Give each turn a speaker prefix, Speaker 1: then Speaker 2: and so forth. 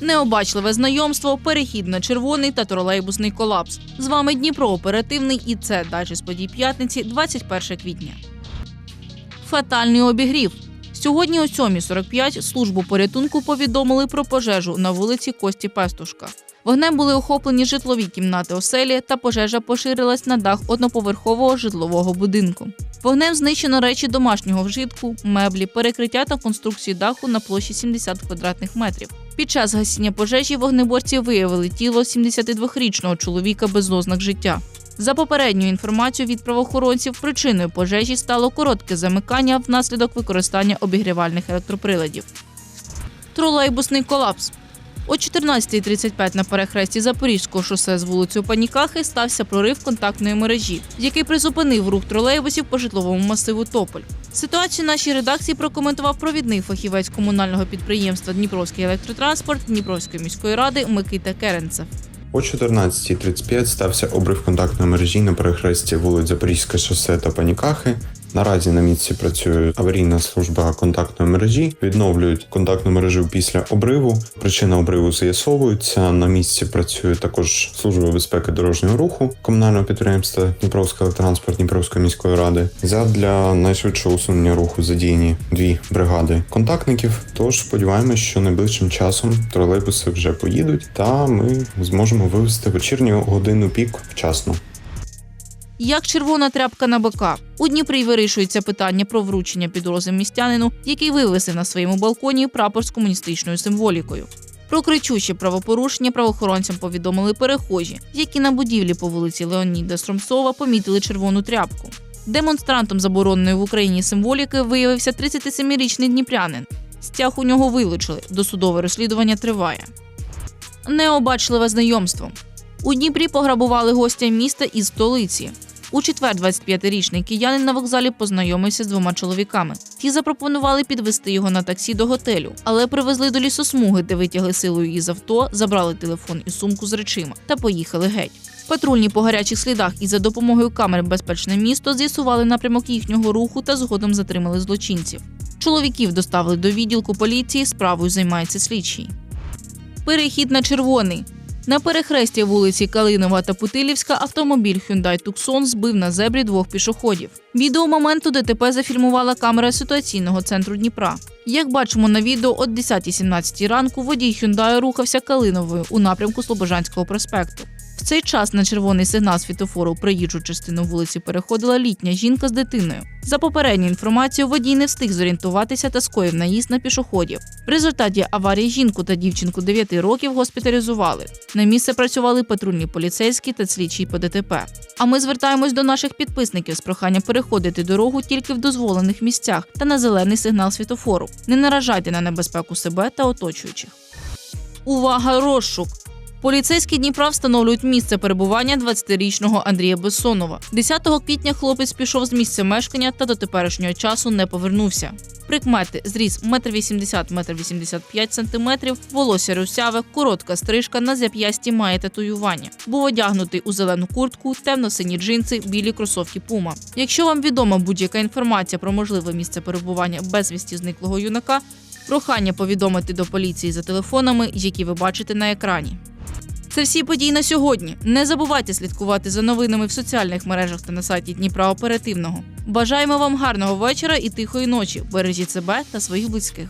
Speaker 1: Необачливе знайомство, перехід на червоний та тролейбусний колапс. З вами Дніпро оперативний і це далі з подій п'ятниці, 21 квітня. Фатальний обігрів. Сьогодні о 7.45 службу порятунку повідомили про пожежу на вулиці Кості Пестушка. Вогнем були охоплені житлові кімнати оселі, та пожежа поширилась на дах одноповерхового житлового будинку. Вогнем знищено речі домашнього вжитку, меблі, перекриття та конструкції даху на площі 70 квадратних метрів. Під час гасіння пожежі вогнеборці виявили тіло 72-річного чоловіка без ознак життя. За попередньою інформацією від правоохоронців, причиною пожежі стало коротке замикання внаслідок використання обігрівальних електроприладів. Тролейбусний колапс. О 14.35 на перехресті Запорізького шосе з вулицею Панікахи стався прорив контактної мережі, який призупинив рух тролейбусів по житловому масиву Тополь. Ситуацію нашій редакції прокоментував провідний фахівець комунального підприємства Дніпровський електротранспорт Дніпровської міської ради Микита Керенцев.
Speaker 2: О 14.35 стався обрив контактної мережі на перехресті вулиць Запорізьке шосе та Панікахи. Наразі на місці працює аварійна служба контактної мережі, відновлюють контактну мережу після обриву. Причина обриву з'ясовується. На місці працює також служба безпеки дорожнього руху комунального підприємства Дніпровська електротранспорт Дніпровської міської ради. Задля найшвидшого усунення руху задіяні дві бригади контактників. Тож сподіваємось, що найближчим часом тролейбуси вже поїдуть, та ми зможемо вивести вечірню годину пік вчасно.
Speaker 1: Як червона тряпка на бока. У Дніпрі вирішується питання про вручення підрози містянину, який вивесив на своєму балконі прапор з комуністичною символікою. Про кричуще правопорушення правоохоронцям повідомили перехожі, які на будівлі по вулиці Леоніда Стромсова помітили червону тряпку. Демонстрантом забороненої в Україні символіки виявився 37-річний дніпрянин. Стяг у нього вилучили. Досудове розслідування триває. Необачливе знайомство. У Дніпрі пограбували гостя міста із столиці. У четвер 25-річний киянин на вокзалі познайомився з двома чоловіками. Ті запропонували підвести його на таксі до готелю, але привезли до лісосмуги, де витягли силою із авто, забрали телефон і сумку з речима та поїхали геть. Патрульні по гарячих слідах і за допомогою камер Безпечне місто з'ясували напрямок їхнього руху та згодом затримали злочинців. Чоловіків доставили до відділку поліції. Справою займається слідчий. Перехід на червоний. На перехресті вулиці Калинова та Путилівська автомобіль Hyundai Tucson збив на зебрі двох пішоходів. Відео моменту ДТП зафільмувала камера ситуаційного центру Дніпра. Як бачимо на відео, о 10.17 ранку водій Hyundai рухався Калиновою у напрямку Слобожанського проспекту. Цей час на червоний сигнал світофору проїжджу частину вулиці переходила літня жінка з дитиною. За попередньою інформацією, водій не встиг зорієнтуватися та скоїв наїзд на пішоходів. В результаті аварії жінку та дівчинку 9 років госпіталізували. На місце працювали патрульні поліцейські та слідчі по ДТП. А ми звертаємось до наших підписників з проханням переходити дорогу тільки в дозволених місцях та на зелений сигнал світофору. Не наражайте на небезпеку себе та оточуючих. Увага, розшук! Поліцейські Дніпра встановлюють місце перебування 20-річного Андрія Бессонова. 10 квітня хлопець пішов з місця мешкання та до теперішнього часу не повернувся. Прикмети зріс 1,80 м, 1,85 см, волосся русяве, коротка стрижка на зап'ясті має татуювання. Був одягнутий у зелену куртку, темно-сині джинси, білі кросовки Пума. Якщо вам відома будь-яка інформація про можливе місце перебування безвісті зниклого юнака, прохання повідомити до поліції за телефонами, які ви бачите на екрані. Це всі події на сьогодні. Не забувайте слідкувати за новинами в соціальних мережах та на сайті Дніпра Оперативного. Бажаємо вам гарного вечора і тихої ночі. Бережіть себе та своїх близьких.